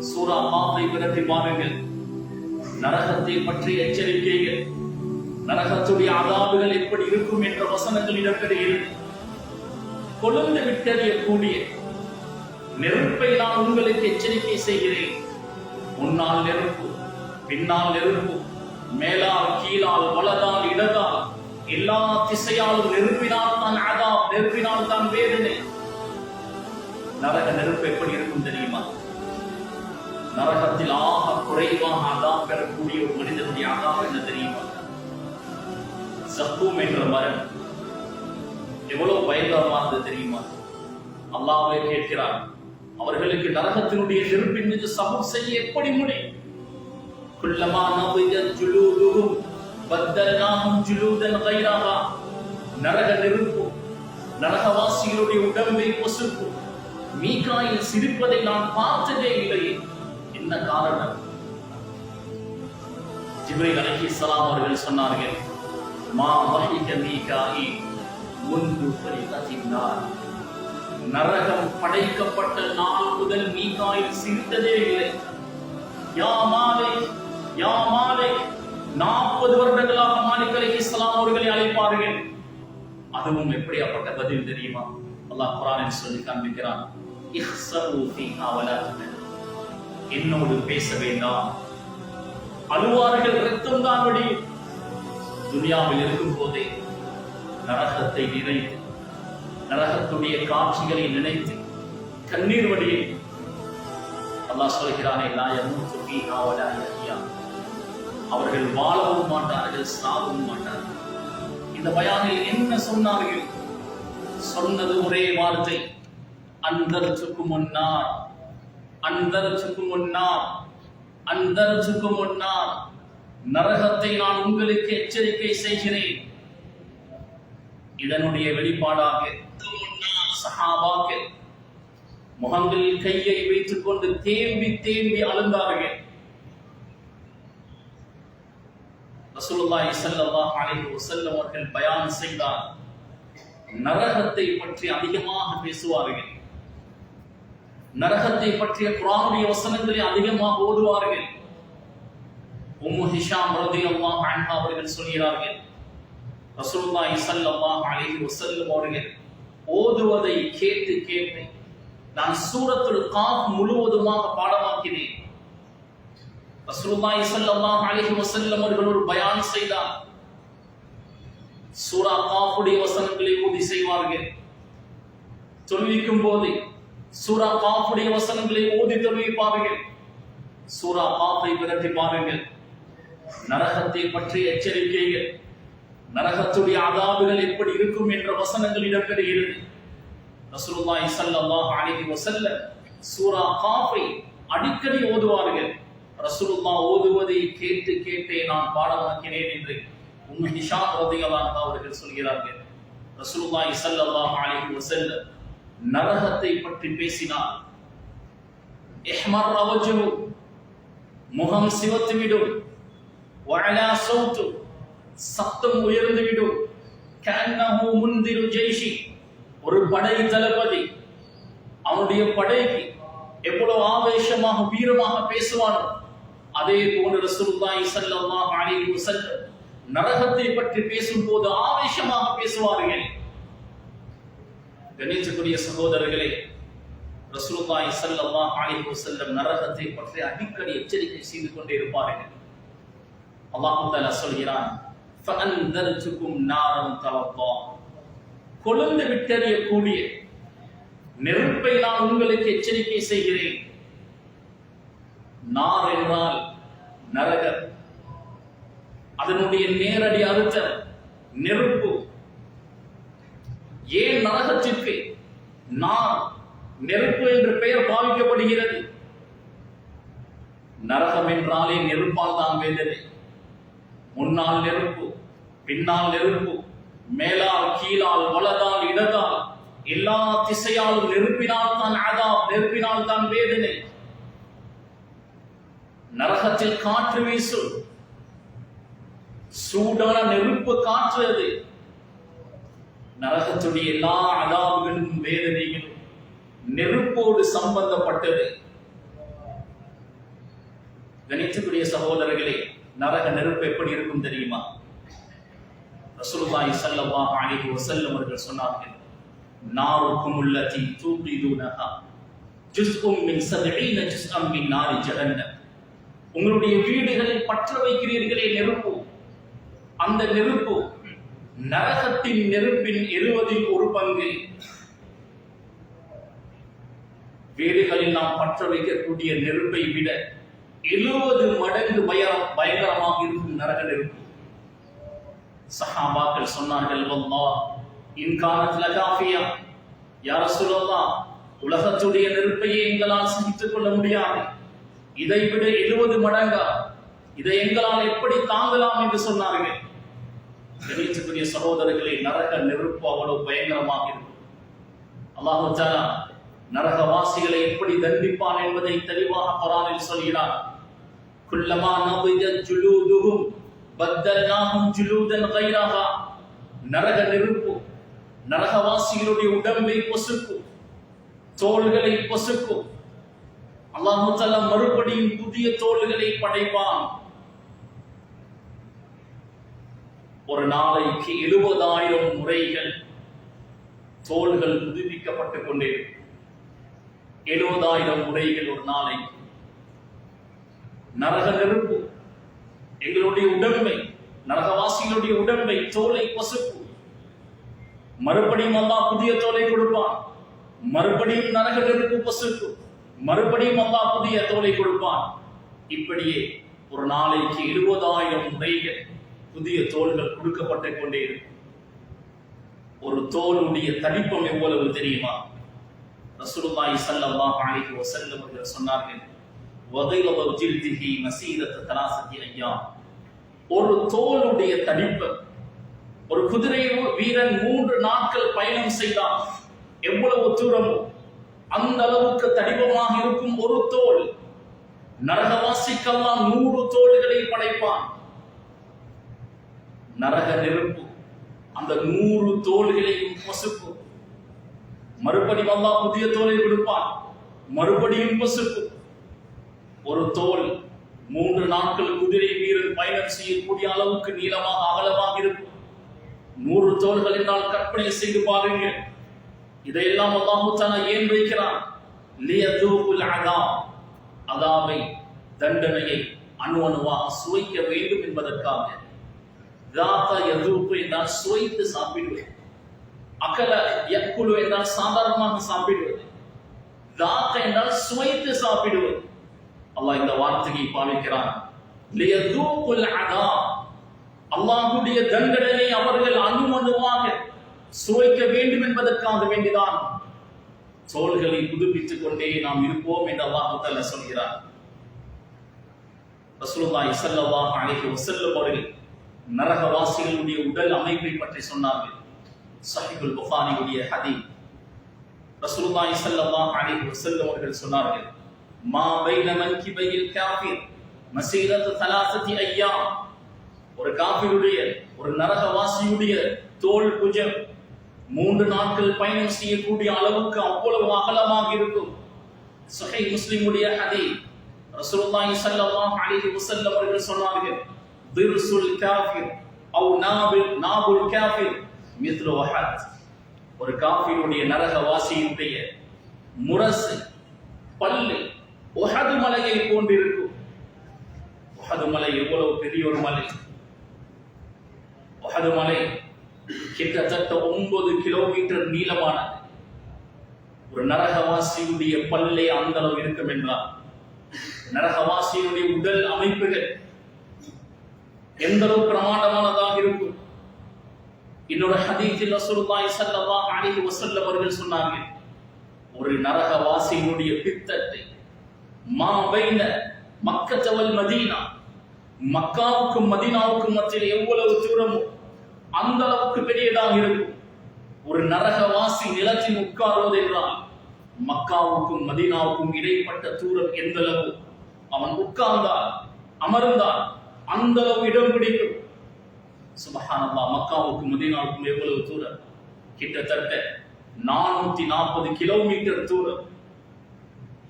சூரா மாத்தை விரட்டி பாருங்கள். நரகத்தை பற்றிய எச்சரிக்கைகள். நரகத்துடைய அதாபுகள் எப்படி இருக்கும் என்ற வசனங்கள் இடம்பெறுகிறது கொழுந்து விட்டறியக்கூடிய நெருப்பை நான் உங்களுக்கு எச்சரிக்கை செய்கிறேன். முன்னால் நெருப்பு பின்னால் நெருப்பு மேலால் கீழால் வலதால் இடதால் எல்லா திசையாலும் நெருப்பினால் தான் அதாப் நெருப்பினால் தான் வேதனை. நரக நெருப்பு எப்படி இருக்கும் தெரியுமா? நரகத்தில் ஆக குறைவாக அதாப் பெறக்கூடிய ஒரு மனிதனுடைய அதாப் என்ன தெரியுமா? சப்பூம் என்ற மரம் எவ்வளவு பயங்கரமானது தெரியுமா? அல்லாவே கேட்கிறார் அவர்களுக்கு நரகத்தினுடைய நெருப்பின் மீது சமம் செய்ய எப்படி முடியும் குல்லமா நபிஜத் ஜுலூதுஹும் பத்தல்நாஹும் ஜுலூதன் கைராஹா. நரக நெருப்பு நரகவாசிகளுடைய உடம்பை பொசுக்கும். மீகாயில் சிரிப்பதை நான் பார்த்ததே இல்லை என்ன காரணம் அலஹி சலாம் அவர்கள் சொன்னார்கள் மா வஹிக மீகாயில் முன்பு பரிதத்தினார் நரகம் படைக்கப்பட்ட நாள் முதல் மீகாயில் சிரித்ததே இல்லை. யா மாலை யா மாலை நாற்பது வருடங்களாக மாலிக் சலாம் அவர்களை அழைப்பார்கள். அதுவும் எப்படியாப்பட்ட பதில் தெரியுமா? அல்லாஹ் குரானில் சொல்லி காண்பிக்கிறான் இஹ்ஸபு ஃபீஹா வலா என்னோடு பேச வேண்டாம். அழுவார்கள் ரத்தம் தான் வடியும் துனியாவில் இருக்கும் போதே நரகத்தை நினைத்து நரகத்துடைய காட்சிகளை நினைத்து கண்ணீர் வடியை. அல்லாஹ் சொல்கிறானே லாயமும் யமூத்து ஃபீஹா அவர்கள் வாழவும் மாட்டார்கள் சாகவும் மாட்டார்கள். இந்த பயானில் என்ன சொன்னார்கள்? சொன்னது ஒரே வார்த்தை அந்தர்ச்சுக்கு முன்னார் அந்தர்ச்சுக்கு முன்னார் அந்தர்ச்சுக்கு முன்னார் நரகத்தை நான் உங்களுக்கு எச்சரிக்கை செய்கிறேன். இதனுடைய வெளிப்பாடாக சஹாபாக்கள் முகங்களில் கையை வைத்துக் கொண்டு தேம்பி தேம்பி அழுந்தார்கள். ரசூலுல்லாஹி ஸல்லல்லாஹு அலைஹி வஸல்லம் அவர்கள் பயான் செய்தார். நரகத்தை பற்றி அதிகமாக பேசுவார்கள். நரகத்தை பற்றிய குர்ஆனுடைய வசனங்களை அதிகமாக ஓதுவார்கள். உம்மு ஹிஷாம் ரலியல்லாஹு அன்ஹா அவர்கள் சொல்கிறார்கள் ரசூலுல்லாஹி ஸல்லல்லாஹு அலைஹி வஸல்லம் அவர்கள் ஓதுவதை கேட்டு கேட்டு நான் சூரத்துல் காஃப் முழுவதுமாக பாடமாக்கினேன். ரசூலுல்லாஹி ஸல்லல்லாஹு அலைஹி வஸல்லம் அவர்கள் ஒரு பயான் செய்தார். சூரா காஃபுடைய வசனங்களை ஓதி செய்வார்கள். தொழுவிக்கும் போது சூரா காஃபுடைய வசனங்களை ஓதி தொழுவிப்பார்கள் சூரா காஃபை விரட்டி பாருங்கள். நரகத்தை பற்றிய எச்சரிக்கைகள். நரகத்துடைய அதாபுகள் எப்படி இருக்கும் என்ற வசனங்கள் இடம்பெறுகிறது. ரசூலுல்லாஹி ஸல்லல்லாஹு அலைஹி வஸல்லம் சூரா காஃபை அடிக்கடி ஓதுவார்கள். ரசூலுல்லாஹ் ஓதுவதை கேட்டு கேட்டே நான் பாடமாக்கினேன் என்று உம்மு ஹிஷாம் ரலியல்லாஹு அன்ஹா அவர்கள் சொல்கிறார்கள். ரசூலுல்லாஹி ஸல்லல்லாஹு அலைஹி வஸல்லம் நரகத்தை பற்றி பேசினார் இஹ்மர் வஜ்ஹு முகம் சிவத்துவிடும் வஅலா சௌத்து சத்தம் உயர்ந்துவிடும் கன்னஹு முந்திரு ஜெய்ஷி ஒரு படை தளபதி. அவனுடைய படைக்கு எவ்வளவு ஆவேசமாக வீரமாக பேசுவானோ அதே போன்ற ரசூலுல்லாஹி ஸல்லல்லாஹு அலைஹி வஸல்லம் நரகத்தை பற்றி பேசும்போது ஆவேசமாக பேசுவார்கள். கணிச்சக்கூடிய சகோதரர்களே ரசூலுல்லாஹி ஸல்லல்லாஹு அலைஹி வஸல்லம் நரகத்தை பற்றி அடிக்கடி எச்சரிக்கை செய்து கொண்டே இருப்பார்கள். அல்லாஹ் தஆலா சொல்கிறான் ஃபஅன்தர்துக்கும் நாரம் தலத்தா கொழுந்து விட்டறியக்கூடிய நெருப்பை நான் உங்களுக்கு எச்சரிக்கை செய்கிறேன். நார் என்றால் நரகர் அதனுடைய நேரடி அர்த்தம் நெருப்பு. ஏன் நரகத்திற்கு நார் நெருப்பு என்று பெயர் பாவிக்கப்படுகிறது? நரகம் என்றாலே நெருப்பால் தான் வேண்டது. முன்னால் நெருப்பு பின்னால் நெருப்பு மேலால் கீழால் வலதால் இடதால் எல்லா திசையாலும் நெருப்பினால் தான் அதா நெருப்பினால் தான் வேதனை. நரகத்தில் காற்று வீசும். சூடான நெருப்பு காற்று அது நரகத்துடைய எல்லா அதாவுகளும் வேதனைகளும் நெருப்போடு சம்பந்தப்பட்டது. கணித்துக்குரிய சகோதரர்களே நரக நெருப்பு எப்படி இருக்கும் தெரியுமா? ரசூலுல்லாஹி ஸல்லல்லாஹு அலைஹி வஸல்லம் அவர்கள் சொன்னார்கள் நாருக்கும் உள்ளதி தூபிதுனஹா ஜுஸ்உம் மின் சதஈன ஜுஸ்அம் மின் நாரி ஜஹன்னம். உங்களுடைய வீடுகளில் பற்ற வைக்கிறீர்களே நெருப்பு. அந்த நெருப்பு நரகத்தின் நெருப்பின் எழுவதில் ஒரு பங்கு. வீடுகளில் நாம் பற்ற வைக்கக்கூடிய நெருப்பை விட எழுபது மடங்கு பயரம் பயங்கரமாக இருக்கும் நரக நெருப்பு. சஹாபாக்கள் சொன்னார்கள் வல்லா இன்காலத்துல காஃபியா யார சொல்லலாம் உலகத்துடைய நெருப்பையே எங்களால் சகித்துக் கொள்ள முடியாது. இதை விட எழுபது மடங்கா? இதை எங்களால் எப்படி தாங்கலாம் என்று சொன்னார்கள். கணிச்சக்கூடிய சகோதரர்களை நரக நெருப்பு அவ்வளவு பயங்கரமாக இருக்கும். அல்லாஹு தாலா நரகவாசிகளை எப்படி தண்டிப்பான் என்பதை தெளிவாக பரானில் சொல்கிறார் குல்லமா நபிஜத் ஜுலூதுஹும் பத்தல்நாஹும் ஜுலூதன் கைராஹா. நரக நெருப்பு நரகவாசிகளுடைய உடம்பை பொசுக்கும் தோள்களை பொசுக்கும். அல்லாஹு மறுபடியும் புதிய தோள்களை படைப்பான். ஒரு நாளைக்கு எழுபதாயிரம் முறைகள் தோள்கள் புதுப்பிக்கப்பட்டுக் கொண்டிருக்கும் எழுபதாயிரம் முறைகள் ஒரு நாளைக்கு நரக நெருப்பு எங்களுடைய உடம்பை நரகவாசிகளுடைய உடம்பை தோலை பசுப்பு. மறுபடியும் அல்லா புதிய தோலை கொடுப்பான். மறுபடியும் நரக நெருப்பு பசுப்பு. மறுபடியும் அல்லா புதிய தோலை கொடுப்பான். இப்படியே ஒரு நாளைக்கு எழுபதாயிரம் முறைகள் புதிய தோள்கள் கொடுக்கப்பட்டுக் கொண்டே இருக்கும். ஒரு தோலுடைய தடிப்பம் எவ்வளவு தெரியுமா? ரசூலுல்லாஹி ஸல்லல்லாஹு அலைஹி வஸல்லம் அவர்கள் சொன்னார்கள் வகைலவ ஜில்திஹி மசீரத் தலாசத்தி ஐயாம். ஒரு தோலுடைய தனிப்பம் ஒரு குதிரை வீரன் மூன்று நாட்கள் பயணம் செய்தான். எவ்வளவு தூரம் அந்த அளவுக்கு தடிப்பமாக இருக்கும் ஒரு தோல் நரகவாசிக்கெல்லாம் நூறு தோள்களை படைப்பான். நரக நெருப்பு அந்த நூறு தோள்களையும் பசுப்பு. மறுபடியும் அல்லா புதிய தோலை கொடுப்பான் மறுபடியும் பசுப்பு. ஒரு தோல் மூன்று நாட்கள் குதிரை வீரர் பயணம் செய்யக்கூடிய அளவுக்கு நீளமாக அகலமாக இருக்கும். நூறு தோள்கள் என்றால் கற்பனை செய்து பாருங்கள். இதையெல்லாம் அல்லாஹு தாலா ஏன் வைக்கிறான்? அதாவை தண்டனையை அணு அணுவாக சுவைக்க வேண்டும் என்பதற்காக. தாத்தா யதூக்கு என்றால் சுவைத்து சாப்பிடுவது அகல எக்குழு என்றால் சாதாரணமாக சாப்பிடுவது தாக்க என்றால் சுவைத்து சாப்பிடுவது அல்லாஹ் இந்த வார்த்தையை பாவிக்கிறான் அல்லாஹுடைய அதாம் தண்டனையை அவர்கள் அனுமனுவாக சுவைக்க வேண்டும் என்பதற்காக வேண்டிதான் தோள்களை புதுப்பித்துக் கொண்டே நாம் இருப்போம் என்று அல்லாஹு தஆலா சொல்கிறார். ரசூலுல்லாஹி ஸல்லல்லாஹு அலைஹி வஸல்லம் அவர்கள் நரகவாசிகளுடைய உடல் அமைப்பை பற்றி சொன்னார்கள். சஹிபுல் புகாரியுடைய ஹதி ரசூலுல்லாஹி ஸல்லல்லாஹு அலைஹி வஸல்லம் அவர்கள் சொன்னார்கள் மா பைன மன்கிபையில் காஃபிர் மசீரத்து தலாசதி ஐயாம். ஒரு காஃபிருடைய ஒரு நரகவாசியுடைய தோல் புஜம் மூன்று நாட்கள் பயணம் செய்யக்கூடிய அளவுக்கு அவ்வளவு அகலமாக இருக்கும். சுஹை முஸ்லிமுடைய ஹதி ரசூலுல்லாஹி ஸல்லல்லாஹு அலைஹி வஸல்லம் அவர்கள் சொன்னார்கள் திர்சுல் الكافر அவ் நாபில் ناب الكافر. مثل وحد. ஒரு காஃபியுடைய நரகவாசியினுடைய முரசு. பல்லு. உஹது மலையை போன்றிருக்கும். உஹது மலை எவ்வளவு பெரிய ஒரு மலை? உஹது மலை கிட்டத்தட்ட ஒன்பது கிலோமீட்டர் நீளமானது. ஒரு நரகவாசியுடைய பல்லே அந்த அளவு இருக்கும் என்றால் நரகவாசியுடைய உடல் அமைப்புகள் எந்த அளவு பிரமாண்டமானதாக இருக்கும்? இன்னொரு ஹதீஜில் ரசூலுல்லாஹி ஸல்லல்லாஹு அலைஹி வஸல்லம் அவர்கள் சொன்னார்கள் ஒரு நரகவாசியினுடைய பித்தத்தை மா பைன மக்கத்தவல் மதீனா மக்காவுக்கும் மதீனாவுக்கும் மத்தியில் எவ்வளவு தூரமோ அந்த அளவுக்கு பெரியதாக இருக்கும். ஒரு நரகவாசி நிலத்தில் உட்காருவது என்றால் மக்காவுக்கும் மதீனாவுக்கும் இடைப்பட்ட தூரம் எந்த அளவு அவன் உட்கார்ந்தால் அமர்ந்தால் அந்த அளவு இடம் பிடிக்கும். சுபஹானல்லா மக்காவுக்கும் மதினாவுக்கும் எவ்வளவு தூரம்? கிட்டத்தட்ட நானூத்தி நாற்பது கிலோமீட்டர் தூரம்.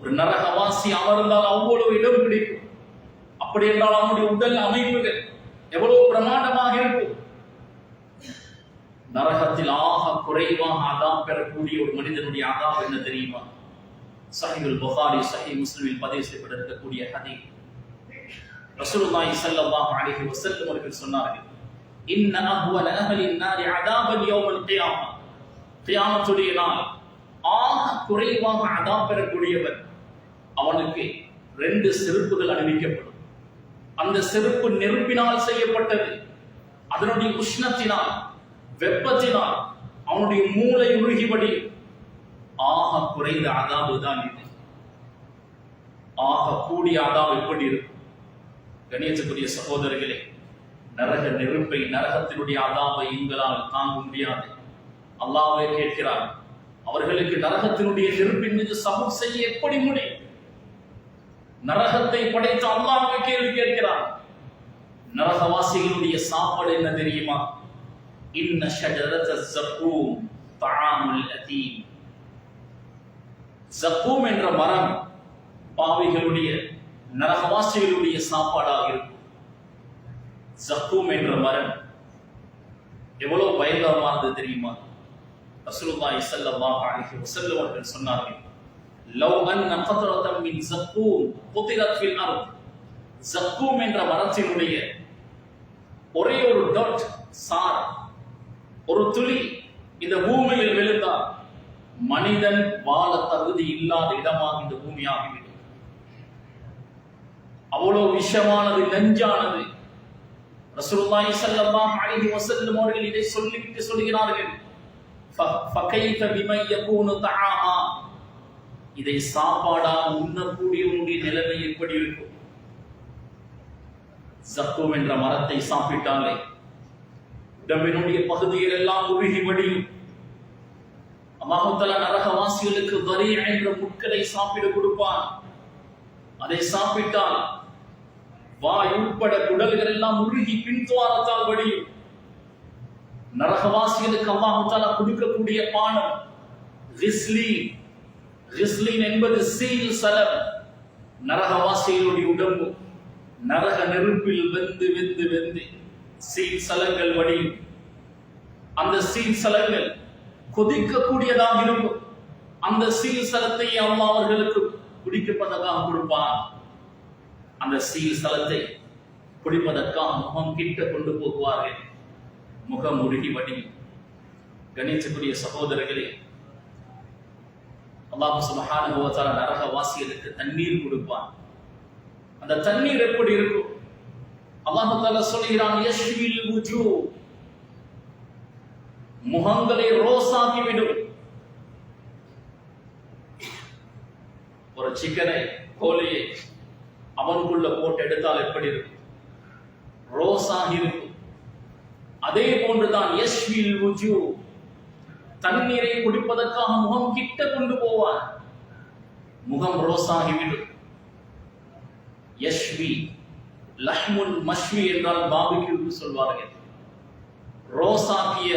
ஒரு நரகவாசி அமர்ந்தால் அவ்வளவு இடம் பிடிக்கும். அப்படி என்றால் அவனுடைய உடல் அமைப்புகள் எவ்வளவு பிரமாண்டமாக இருக்கும்? நரகத்தில் ஆக குறைவாக அதாம் பெறக்கூடிய ஒரு மனிதனுடைய அதாம் என்ன தெரியுமா? சஹிபுல் புகாரி சஹி முஸ்லிமில் பதிவு செய்யப்பட்டிருக்கக்கூடிய ஹதீப் ரசூலுல்லாஹி ஸல்லல்லாஹு அலைஹி வஸல்லம் அவர்கள் சொன்னார்கள் இன்ன அஹ்வல அஹ்லின் நார் அதாபன் யௌமல் கியாமா கியாமத்துடைய நாள் ஆக குறைவாக அதாப் பெறக்கூடியவர் அவனுக்கு ரெண்டு செருப்புகள் அணிவிக்கப்படும். அந்த செருப்பு நெருப்பினால் செய்யப்பட்டது. அதனுடைய உஷ்ணத்தினால் வெப்பத்தினால் அவனுடைய மூளை உருகிபடி ஆக குறைந்த அதாபு தான் இது. ஆக கூடிய அதாவு எப்படி இருக்கும்? கணியத்துக்குரிய சகோதரர்களே நரக நெருப்பை நரகத்தினுடைய அதாவை எங்களால் தாங்க முடியாது. அல்லாவே கேட்கிறார் அவர்களுக்கு நரகத்தினுடைய நெருப்பின் மீது சமம் செய்ய எப்படி முடியும் நரகத்தை படைத்த அல்லாஹ்வை கேள்வி கேட்கிறார். நரகவாசிகளுடைய சாப்பாடு என்ன தெரியுமா? இன்ன ஷஜரத ஜக்கூம் தஆமுல் அதீம் ஜக்கூம் என்ற மரம் பாவிகளுடைய நரகவாசிகளுடைய சாப்பாடாக இருக்கும். ஜக்கூம் என்ற மரம் எவ்வளவு பயங்கரமானது தெரியுமா? ரசூலுல்லாஹி ஸல்லல்லாஹு அலைஹி வஸல்லம் அவர்கள் சொன்னார்கள் லவ் அன்ன கத்ரத்தம் மின் ஜக்கூம் குதிரத் ஃபில் அர்த். ஜக்கூம் என்ற மரத்தினுடைய ஒரே ஒரு டாட் சார் ஒரு துளி இந்த பூமியில் விழுந்தால் மனிதன் வாழ தகுதி இல்லாத இடமாக இந்த பூமியாகிவிடும் அவ்வளோ அவ்வளவு விஷமானது நஞ்சானது. ரசூலுல்லாஹி ஸல்லல்லாஹு அலைஹி வஸல்லம் அவர்கள் இதை சொல்லிவிட்டு சொல்கிறார்கள். ஃபகைஃப பிமன் யகூனு தஆமா இதை சாப்பாடா உண்ணக்கூடியவனுடைய நிலைமை எப்படி இருக்கும்? சத்துவம் என்ற மரத்தை சாப்பிட்டாலே உடம்பினுடைய பகுதிகள் எல்லாம் உருகி வடியும் அல்லாஹுத்தலா நரகவாசிகளுக்கு வரி என்ற முட்களை சாப்பிட கொடுப்பான். அதை சாப்பிட்டால் வாய் உட்பட குடல்கள் எல்லாம் உருகி பின்துவாரத்தால் வடியும் நரகவாசிகளுக்கு அல்லாஹால கொடுக்கக்கூடிய பானம் ரிஸ்லீன். ரிஸ்லீன் என்பது சீல் சலம். நரகவாசிகளுடைய உடம்பு நரக நெருப்பில் வெந்து வெந்து வெந்து சீல் சலங்கள் வடியும் அந்த சீல் சலங்கள் கொதிக்கக்கூடியதாக இருக்கும். அந்த சீல் சலத்தை அம்மா அவர்களுக்கு குடிக்கப்பட்டதாக கொடுப்பான். அந்த சீல் ஸ்தலத்தை குடிப்பதற்காக முகம் கிட்ட கொண்டு போகுவார்கள் முகம் உருகி வடியும். கணிச்சக்கூடிய சகோதரர்களே அல்லாஹு சுபஹானுபவத்தால் நரக வாசிகளுக்கு தண்ணீர் கொடுப்பான். அந்த தண்ணீர் எப்படி இருக்கும்? அல்லாஹு தால சொல்கிறான் யஷ்வில் வுஜூ முகங்களை ரோஸாக்கி ஒரு சிக்கனை கோழியை அவனுக்குள்ள போட்டு எடுத்தால் எப்படி இருக்கும்? ரோஸாக இருக்கும். அதே போன்றுதான் யஷ்வில் வுஜூ தண்ணீரை குடிப்பதற்காக முகம் கிட்ட கொண்டு போவான். முகம் ரோஸாகிவிடும் யஷ்வி லஹ்முன் மஷ்வி என்றால் பாபிக்கு சொல்வார்கள். ரோஸாக்கிய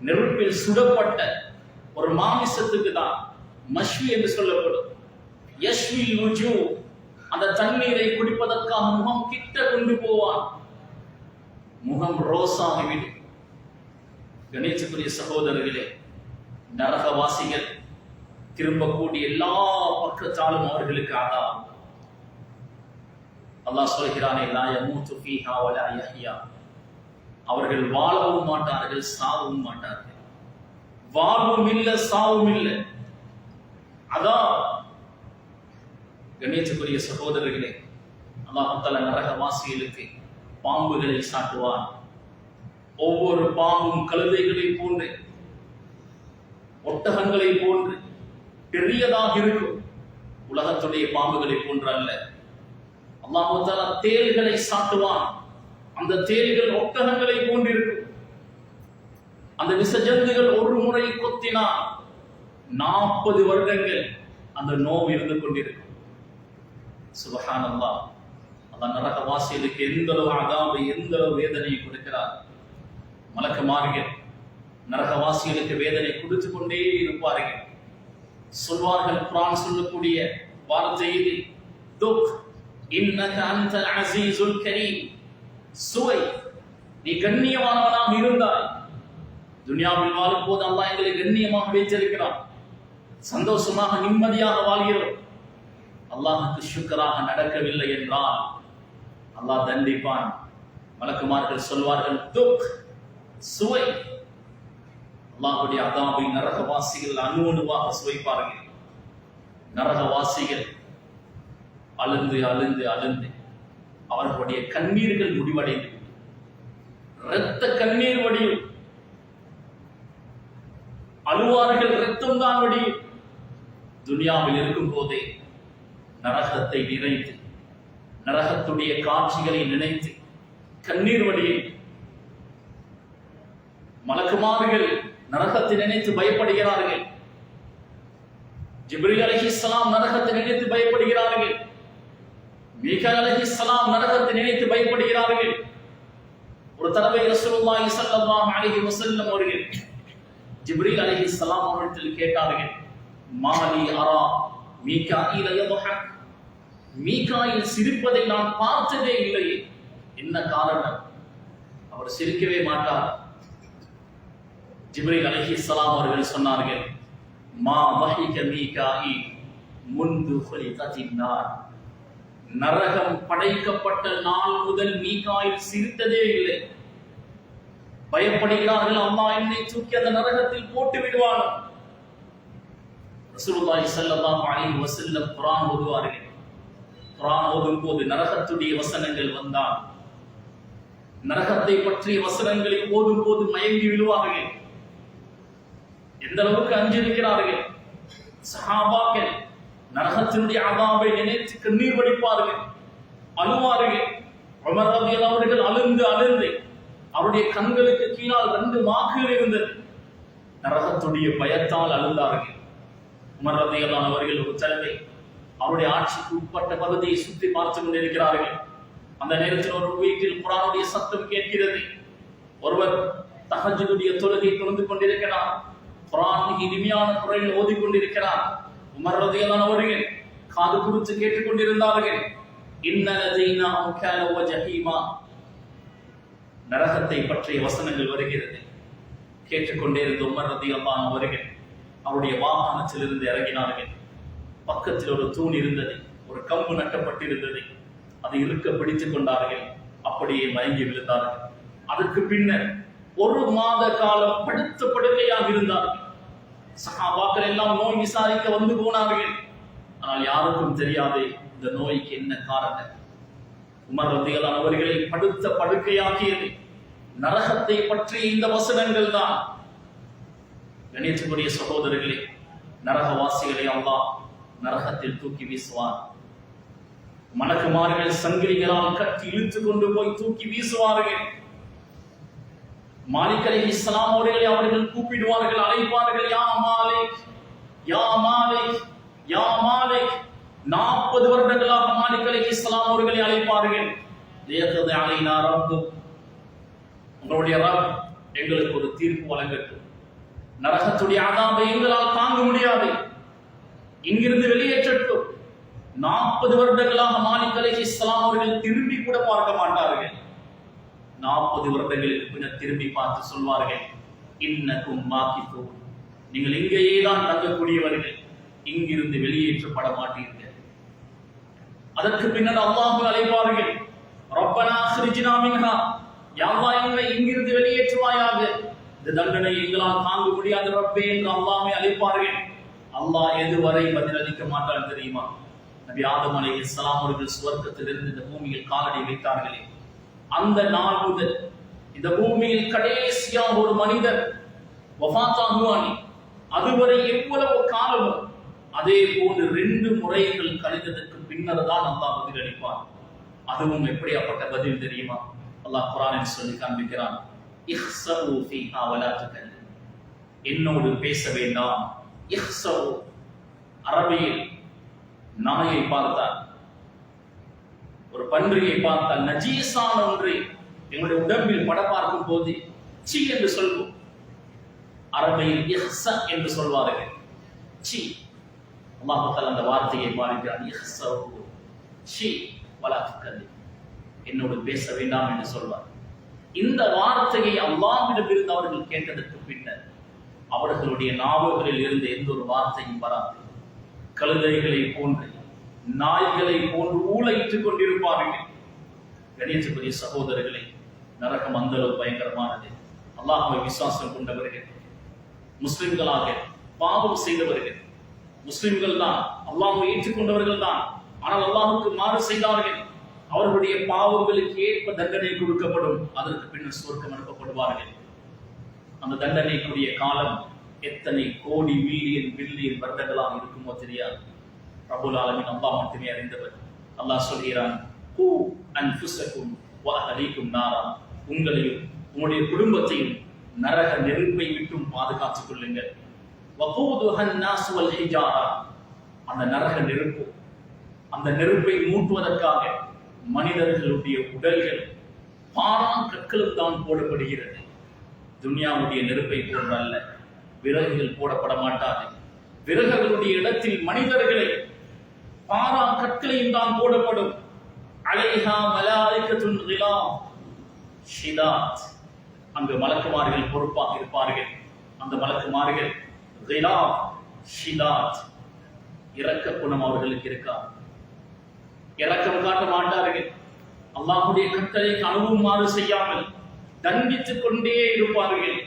நெருப்பில் சுடப்பட்ட ஒரு மாமிசத்துக்கு தான் மஷ்வி என்று சொல்லப்படும். யஷ்வில் நுஜு அந்த தண்ணீரை குடிப்பதற்காக முகம் கிட்ட கொண்டு போவான். முகம் ரோஸாகிவிடும். கணேசக்குரிய சகோதரர்களே நரகவாசிகள் திரும்பக்கூடிய எல்லா பக்கத்தாலும் அவர்களுக்கு ஆதாரம். அல்லாஹ் சொல்கிறானே லாய மூத்து ஃபீஹா வலா யஹ்யா. அவர்கள் வாழவும் மாட்டார்கள் சாவும் மாட்டார்கள். வாழ்வும் இல்லை சாவும் இல்லை. அதான். கணேசக்குரிய சகோதரர்களே அல்லாஹ் தஆலா நரகவாசிகளுக்கு பாம்புகளை சாட்டுவான். ஒவ்வொரு பாம்பும் கழுதைகளை போன்று ஒட்டகங்களை போன்று பெரியதாக இருக்கும். உலகத்துடைய பாம்புகளை போன்று அல்ல. அல்லாஹால தேல்களை சாட்டுவான். அந்த தேல்கள் ஒட்டகங்களை போன்றிருக்கும். அந்த விசஜந்துகள் ஒரு முறை கொத்தினான். நாற்பது வருடங்கள் அந்த நோவு இருந்து கொண்டிருக்கும். சுபஹான் அந்த நரகவாசிகளுக்கு எந்த அளவு அதாவது எந்த அளவு வேதனையை கொடுக்கிறார்? மலக்குமார்கள் நரகவாசிகளுக்கு வேதனை கொடுத்து கொண்டே இருப்பார்கள். சொல்வார்கள் குரான் சொல்லக்கூடிய வார்த்தையில் துக் இன்னக கரீம். சுவை நீ கண்ணியமானவனாக இருந்தாய். துனியாவில் வாழும் போது அல்லாஹ் எங்களை கண்ணியமாக வைத்திருக்கிறான். சந்தோஷமாக நிம்மதியாக வாழ்கிறோம். அல்லாஹுக்கு சுக்கராக நடக்கவில்லை என்றால் அல்லாஹ் தண்டிப்பான். வழக்குமார்கள் சொல்வார்கள் துக் சுவை. அல்லாஹுடைய அதாபை நரகவாசிகள் அணு அணுவாக சுவைப்பார்கள். நரகவாசிகள் அழுந்து அழுந்து அழுந்து அவர்களுடைய கண்ணீர்கள் முடிவடைந்து இரத்த கண்ணீர் வடியும். அழுவார்கள் இரத்தம் தான் வடியும். துனியாவில் இருக்கும் போதே நரகத்தை நினைத்து நரகத்துடைய காட்சிகளை நினைத்து கண்ணீர் வழியில் மலக்குமார்கள் நரகத்தை நினைத்து பயப்படுகிறார்கள். ஜிப்ரி அலஹிஸ்லாம் நரகத்தை நினைத்து பயப்படுகிறார்கள். மீகா அலஹிஸ்லாம் நரகத்தை நினைத்து பயப்படுகிறார்கள். ஒரு தடவை ரசூலுல்லாஹி ஸல்லல்லாஹு அலைஹி வஸல்லம் அவர்கள் ஜிப்ரீல் அலைஹிஸ்ஸலாம் அவர்களிடத்தில் கேட்டார்கள் மாலி அரா மீகாயில் யதுஹக். மீகாயில் சிரிப்பதை நான் பார்த்ததே இல்லை. என்ன காரணம்? அவர் சிரிக்கவே மாட்டார். ஜிப்ரீல் அலைஹி ஸலாம் அவர்கள் சொன்னார்கள் மா வஹிக மீகாயில் முன்பு ஹுலிகத்தினார் நரகம் படைக்கப்பட்ட நாள் முதல் மீகாயில் சிரித்ததே இல்லை. பயப்படுகிறார்கள் அம்மா என்னை தூக்கி அந்த நரகத்தில் போட்டு விடுவான்? ரசூலுல்லாஹி ஸல்லல்லாஹு அலைஹி வஸல்லம் குர்ஆன் ஓதுவார்கள். குர்ஆன் ஓதும் போது நரகத்துடைய வசனங்கள் வந்தால் நரகத்தை பற்றிய வசனங்களை ஓதும் போது மயங்கி விழுவார்கள். எந்த அளவுக்கு அஞ்சிருக்கிறார்கள்? சஹாபாக்கள் நரகத்தினுடைய அதாபை நினைத்து கண்ணீர் வடிப்பார்கள் அழுவார்கள். உமர் ரபியல் அவர்கள் அழுந்து அழுந்து அவருடைய கண்களுக்கு கீழால் ரெண்டு வாக்குகள் இருந்தது. நரகத்துடைய பயத்தால் அழுந்தார்கள். உமர் ரலியல்லாஹு அவர்கள் ஒரு தடவை அவருடைய ஆட்சிக்கு உட்பட்ட பகுதியை சுற்றி பார்த்து கொண்டிருக்கிறார்கள். அந்த நேரத்தில் ஒரு வீட்டில் குரானுடைய சத்தம் கேட்கிறது. ஒருவர் தகஜனுடைய தொழுகை தொழுந்து கொண்டிருக்கிறார். குரான் இனிமையான குரலில் ஓதிக்கொண்டிருக்கிறார் உமர் ரதியல்லான் அவர்கள் காது குறித்து கேட்டுக்கொண்டிருந்தார்கள் இன்னலதைனா நரகத்தை பற்றிய வசனங்கள் வருகிறது. கேட்டுக்கொண்டே இருந்த உமர் ரதியல்லான் அவர்கள் அவருடைய வாகனத்திலிருந்து இறங்கினார்கள். பக்கத்தில் ஒரு தூண் இருந்தது. ஒரு கம்பு நட்டப்பட்டிருந்தது. அதை இருக்க பிடித்துக் கொண்டார்கள். அப்படியே மயங்கி விழுந்தார்கள். அதற்கு பின்னர் ஒரு மாத காலம் படுத்த படுக்கையாக இருந்தார்கள். சகாபாக்கள் எல்லாம் நோய் விசாரிக்க வந்து போனார்கள். ஆனால் யாருக்கும் தெரியாது இந்த நோய்க்கு என்ன காரணம். உமர் ரத்தியலான் அவர்களை படுத்த படுக்கையாக்கியது. நரகத்தை பற்றி இந்த வசனங்கள் தான். கணித்துக்குரிய சகோதரர்களே நரகவாசிகளை அல்லாஹ் நரகத்தில் தூக்கி வீசுவார். மலக்குமார்கள் சங்கிலிகளால் கட்டி இழுத்து கொண்டு போய் தூக்கி வீசுவார்கள். மாலிக் அலி இஸ்லாம் அவர்களை அவர்கள் கூப்பிடுவார்கள் அழைப்பார்கள் யா மாலிக் யா மாலிக் யா மாலிக். நாற்பது வருடங்களாக மாலிக் அலி இஸ்லாம் அவர்களை அழைப்பார்கள். லியக்தி அலைனா உங்களுடைய ரப் எங்களுக்கு ஒரு தீர்ப்பு வழங்கட்டும். நரகத்துடைய ஆதாபை எங்களால் தாங்க முடியாது. இங்கிருந்து வெளியேற்றட்டும். நாற்பது வருடங்களாக மாலிக் அலஹி இஸ்லாம் அவர்கள் திரும்பி கூட பார்க்க மாட்டார்கள். நாற்பது வருடங்களுக்கு பின்னர் திரும்பி பார்த்து சொல்வார்கள் இன்னக்கும் மாக்கித்தோ நீங்கள் இங்கேயே தான் தங்கக்கூடியவர்கள் இங்கிருந்து வெளியேற்றப்பட மாட்டீர்கள். அதற்கு பின்னர் அல்லாஹு அழைப்பார்கள் ரப்பனா அஹ்ரிஜ்னா மின்ஹா. யா எங்களை இங்கிருந்து வெளியேற்றுவாயாக. இந்த தண்டனை எங்களால் தாங்க முடியாத ரப்பே என்று அல்லாமே அழைப்பார்கள். அல்லாஹ் எதுவரை பதிலளிக்க மாட்டான் தெரியுமா? நபி ஆதம் அலைஹிஸ்ஸலாம் அவர்கள் சுவர்க்கத்திலிருந்து இந்த பூமியில் காலடி வைத்தார்களே. அந்த நாள் முதல் இந்த பூமியில் கடைசியாக ஒரு மனிதர் வஃபாத்தாகுவானி அதுவரை எவ்வளவு காலமும் அதே போன்று ரெண்டு முறைகள் கழிந்ததற்கு பின்னர் தான் அல்லாஹ் பதில் அளிப்பான் அதுவும் எப்படியாப்பட்ட பதில் தெரியுமா? அல்லாஹ் குரானில் சொல்லி காண்பிக்கிறான். என்னோடு பேச வேண்டாம். அரபியில் நாயை பார்த்தார் ஒரு பன்றியை பார்த்தால் நஜீசான ஒன்றை. எங்களுடைய உடம்பில் பட பார்க்கும் போது சி என்று சொல்வோம். அரபையில் இஹ்ஸ என்று சொல்வார்கள். சி. மக்கள் அந்த வார்த்தையை பாருக்கிறான் இஹ்ஸவு சி. வலா துக்கல்லி என்னோடு பேச வேண்டாம் என்று சொல்வார். இந்த வார்த்தையை அல்லாஹ்விடமிருந்து அவர்கள் கேட்டதற்கு பின்னர் அவர்களுடைய நாவுகளில் இருந்த எந்த ஒரு வார்த்தையும் வராது. கழுதைகளை போன்று நாய்களை போன்று ஊழைத்துக் கொண்டிருப்பார்கள். கணேசபுரிய சகோதரர்களை நரகம் அந்த அளவு பயங்கரமானது. அல்லாஹ்வை விசுவாசம் கொண்டவர்கள் முஸ்லிம்களாக பாவம் செய்தவர்கள். முஸ்லிம்கள் தான் அல்லாஹை ஏற்றுக்கொண்டவர்கள் தான் ஆனால் அல்லாஹுக்கு மாறு செய்தார்கள். அவர்களுடைய பாவங்களுக்கு ஏற்ப தண்டனை கொடுக்கப்படும். அதற்கு பின்னர் சொர்க்கம் அனுப்பப்படுவார்கள். அந்த தண்டனைக்குரிய காலம் எத்தனை கோடி மில்லியன் பில்லியன் வருடங்களாக இருக்குமோ தெரியாது. பிரபுல் ஆலமின் அல்லாஹ் மட்டுமே அறிந்தவர். அல்லாஹ் சொல்கிறான் ஹூ அன்ஃபுஸக்கும் வ அஹ்லீக்கும் நாரா. உங்களையும் உங்களுடைய குடும்பத்தையும் நரக நெருப்பை விட்டும் பாதுகாத்துக் கொள்ளுங்கள். அந்த நரக நெருப்பு அந்த நெருப்பை மூட்டுவதற்காக மனிதர்களுடைய உடல்கள் பாராம் கற்களுக்கு தான் போடப்படுகிறது. துன்யாவுடைய நெருப்பை போன்ற அல்ல விறகுகள் போடப்பட மாட்டாது. விறகுகளுடைய இடத்தில் மனிதர்களை பாரா கற்களையும் தான் போடப்படும். அலைஹா மலாய்கத்துன் கிலாம் ஷிதாத் அங்கு மலக்குமார்கள் பொறுப்பாக இருப்பார்கள். அந்த மலக்குமார்கள் ரிலா ஷிதாத் இறக்க குணம் அவர்களுக்கு இருக்கா? இறக்கம் காட்ட மாட்டார்கள். அல்லாஹுடைய கட்டளை அணுகுமாறு செய்யாமல் தண்டித்துக் கொண்டே இருப்பார்கள்.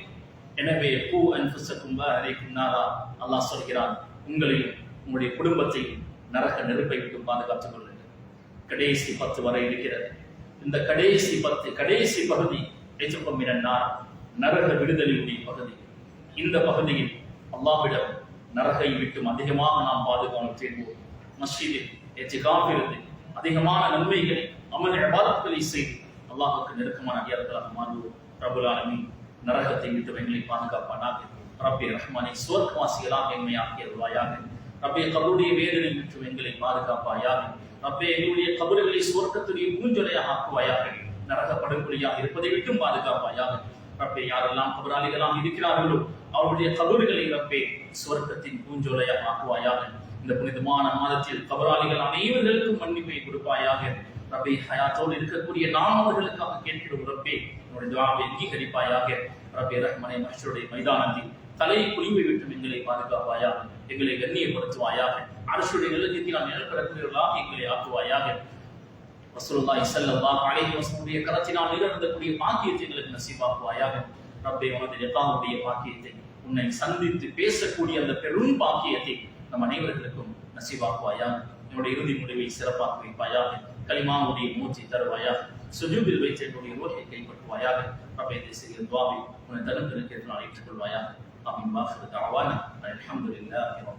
எனவே பூ அன்புசக்கும் அரை நாரா. அல்லாஹ் சொல்கிறான் உங்களையும் உங்களுடைய குடும்பத்தையும் நரக நெருப்பை விட்டு பாதுகாத்துக் கொள்ளுங்கள். கடைசி பத்து வரை இருக்கிறது. இந்த கடைசி பத்து கடைசி பகுதி எஜுக்கம் இரண்டார் நரக விடுதலையுடைய பகுதி. இந்த பகுதியில் அல்லாஹ்விடம் நரகை விட்டும் அதிகமாக நாம் பாதுகாப்பு செய்வோம் மஸ்ஜிதில் எச்சிகாப்பிருந்து அதிகமான நன்மைகளை அமல் இபாதத்களை செய்து அல்லாஹுக்கு நெருக்கமான அடியார்களாக மாறுவோம் ரபுல் நரகத்தை விட்டு எங்களை பாதுகாப்பானாக ரப்பி ரஹ்மானை சுவர்க்கவாசிகளாக எம்மை ஆக்கியருவாயாக ரப்பே கபருடைய வேதனை விட்டு எங்களை பாதுகாப்பாயாக. ரப்பே எங்களுடைய கபறுகளை சுவர்க்கத்துடைய பூஞ்சொலையாக ஆக்குவாயாக. நரக படுகொலையாக இருப்பதை விட்டும் பாதுகாப்பாயாக. ரப்பே யாரெல்லாம் கபராளிகளாக இருக்கிறார்களோ அவருடைய கபறுகளை ரப்பே சுவர்க்கத்தின் பூஞ்சோலையாக ஆக்குவாயாக. இந்த புனிதமான மாதத்தில் கபராளிகள் அனைவர்களுக்கும் மன்னிப்பை கொடுப்பாயாக. ரபி ஹயாத்தோடு இருக்கக்கூடிய நாம் கேட்கிற உறப்பே ரப்பே உன்னுடைய துவாவை அங்கீகரிப்பாயாக. ரபி ரஹ்மனை மஷருடைய மைதானத்தில் தலை குளிமை விட்டு எங்களை பாதுகாப்பாயாக எங்களை கண்ணியப்படுத்துவாயாக. அரசுடைய நிலத்திற்கு நாம் நிலப்படக்கூடியவர்களாக எங்களை ஆக்குவாயாக. ரசூலுல்லாஹி ஸல்லல்லாஹு அலைஹி வஸல்லுடைய கரத்தினால் நிகழ்ந்தக்கூடிய பாக்கியத்தை எங்களுக்கு நசீபாக்குவாயாக. ரப்பே உனது லிகாவுடைய பாக்கியத்தை உன்னை சந்தித்து பேசக்கூடிய அந்த பெரும் பாக்கியத்தை நம் அனைவர்களுக்கும் நசிவாக்குவாயா? என்னுடைய இறுதி முடிவை சிறப்பாக வைப்பாயாக கலிமாவுடைய மூச்சை தருவாயாக சுஜூபில் வைத்து என்னுடைய ரோட்டை கைப்பற்றுவாயாக ரப்பே இந்த சிறிய துவாவை உன்னை தகுந்த இருக்கிறது நான் ஏற்றுக்கொள்வாயாக அப்படின்னு வாசல் தாவான அலமதுல்லா அப்படின்னு